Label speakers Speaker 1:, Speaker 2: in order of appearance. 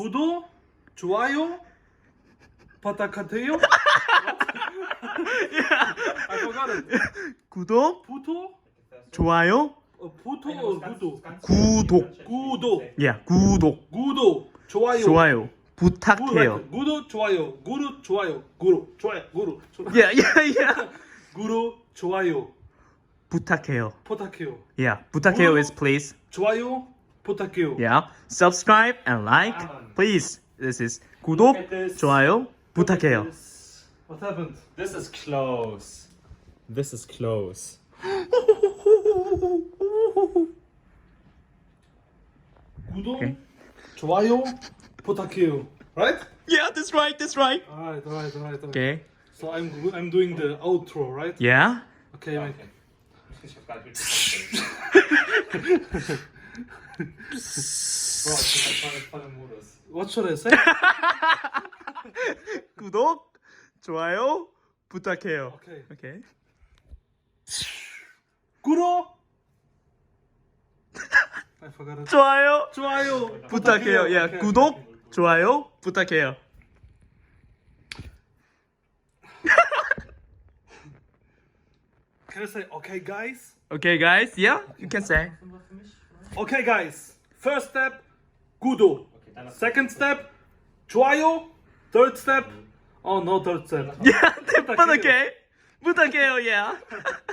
Speaker 1: 구독, 좋아요, 부탁해요. I forgot it.
Speaker 2: 구독,
Speaker 1: 부토,
Speaker 2: 좋아요,
Speaker 1: 어, 부토, 어, 구독,
Speaker 2: 구독.
Speaker 1: 구독,
Speaker 2: 야 구독,
Speaker 1: 구독, 좋아요.
Speaker 2: 좋아요 부탁해요.
Speaker 1: 구독, 좋아요, 구독, 좋아요, 구독, 좋아요, 구독, 좋아요.
Speaker 2: 야야야
Speaker 1: 구독, 좋아요,
Speaker 2: 부탁해요.
Speaker 1: 부탁해요.
Speaker 2: 야 부탁해요
Speaker 1: 구독.
Speaker 2: is please.
Speaker 1: 좋아요, 부탁해요.
Speaker 2: Yeah, subscribe and like, please. This is 구독,
Speaker 3: Look at this.
Speaker 2: 좋아요 부탁해요.
Speaker 1: What happened?
Speaker 3: This is close. This is close.
Speaker 1: 구독,
Speaker 2: Okay.
Speaker 1: 좋아요, 부탁해요. Right?
Speaker 2: Yeah, that's right, that's right.
Speaker 1: Alright, alright, alright. alright.
Speaker 2: Okay.
Speaker 1: So I'm I'm doing the outro, right?
Speaker 2: Yeah.
Speaker 1: Okay. mate. What should I say?
Speaker 2: 구독, 좋아요 부탁해요.
Speaker 1: Okay.
Speaker 2: Okay.
Speaker 1: 구독. I forgot it.
Speaker 2: 좋아요
Speaker 1: 좋아요.
Speaker 2: 부탁해요. 야
Speaker 1: Okay.
Speaker 2: 구독, 좋아요 부탁해요.
Speaker 1: Can I say okay, guys?
Speaker 2: Okay, guys. Yeah, you can say.
Speaker 1: Okay, guys. First step,
Speaker 3: Gudo.
Speaker 1: Second step, Chuayo. Third step, oh no, third step.
Speaker 2: Yeah, bu da yeah.